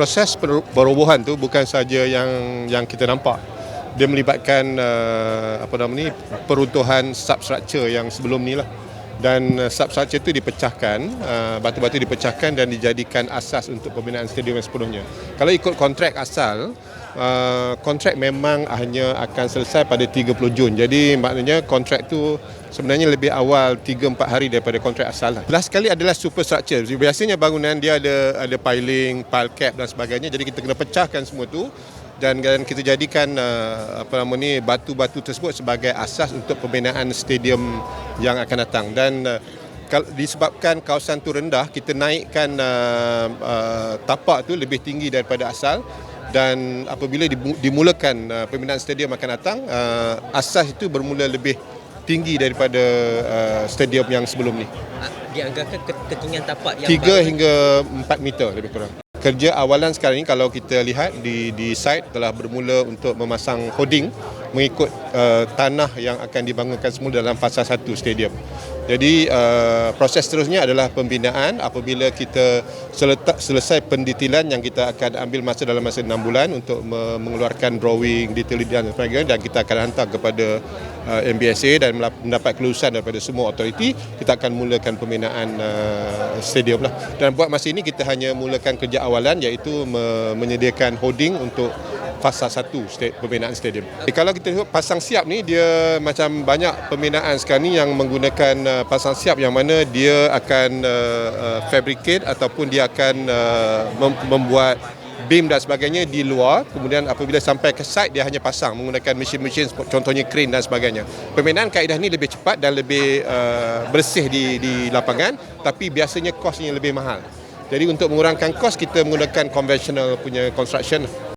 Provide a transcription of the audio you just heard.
proses per- perobohan tu bukan saja yang yang kita nampak. Dia melibatkan uh, apa nama ni peruntuhan substructure yang sebelum ni lah. Dan uh, substructure itu dipecahkan, uh, batu-batu dipecahkan dan dijadikan asas untuk pembinaan stadium yang sepenuhnya. Kalau ikut kontrak asal, uh, kontrak memang hanya akan selesai pada 30 Jun. Jadi maknanya kontrak tu sebenarnya lebih awal 3-4 hari daripada kontrak asal. lah. Last sekali adalah superstructure. Biasanya bangunan dia ada ada piling, pile cap dan sebagainya. Jadi kita kena pecahkan semua tu dan, dan kita jadikan uh, apa nama ni batu-batu tersebut sebagai asas untuk pembinaan stadium yang akan datang. Dan uh, disebabkan kawasan tu rendah kita naikkan uh, uh, tapak tu lebih tinggi daripada asal. Dan apabila dimu- dimulakan uh, pembinaan stadium akan datang uh, asas itu bermula lebih tinggi daripada uh, stadium yang sebelum ni. Ah, Dianggarkan ke- ketinggian tapak yang 3 baru- hingga 4 meter lebih kurang. Kerja awalan sekarang ini kalau kita lihat di di site telah bermula untuk memasang hoarding mengikut uh, tanah yang akan dibangunkan semula dalam fasa 1 stadium. Jadi uh, proses seterusnya adalah pembinaan apabila kita seletak, selesai pendetailan yang kita akan ambil masa dalam masa 6 bulan untuk me- mengeluarkan drawing, detail dan sebagainya dan kita akan hantar kepada uh, MBSA dan mendapat kelulusan daripada semua autoriti kita akan mulakan pembinaan uh, stadium lah dan buat masa ini kita hanya mulakan kerja awalan iaitu me- menyediakan hoarding untuk fasa satu pembinaan stadium. Eh, kalau kita tengok pasang siap ni dia macam banyak pembinaan sekarang ni yang menggunakan uh, pasang siap yang mana dia akan uh, uh, fabricate ataupun dia akan uh, mem- membuat beam dan sebagainya di luar kemudian apabila sampai ke site dia hanya pasang menggunakan mesin-mesin contohnya crane dan sebagainya. Pembinaan kaedah ni lebih cepat dan lebih uh, bersih di di lapangan tapi biasanya kosnya lebih mahal. Jadi untuk mengurangkan kos kita menggunakan conventional punya construction.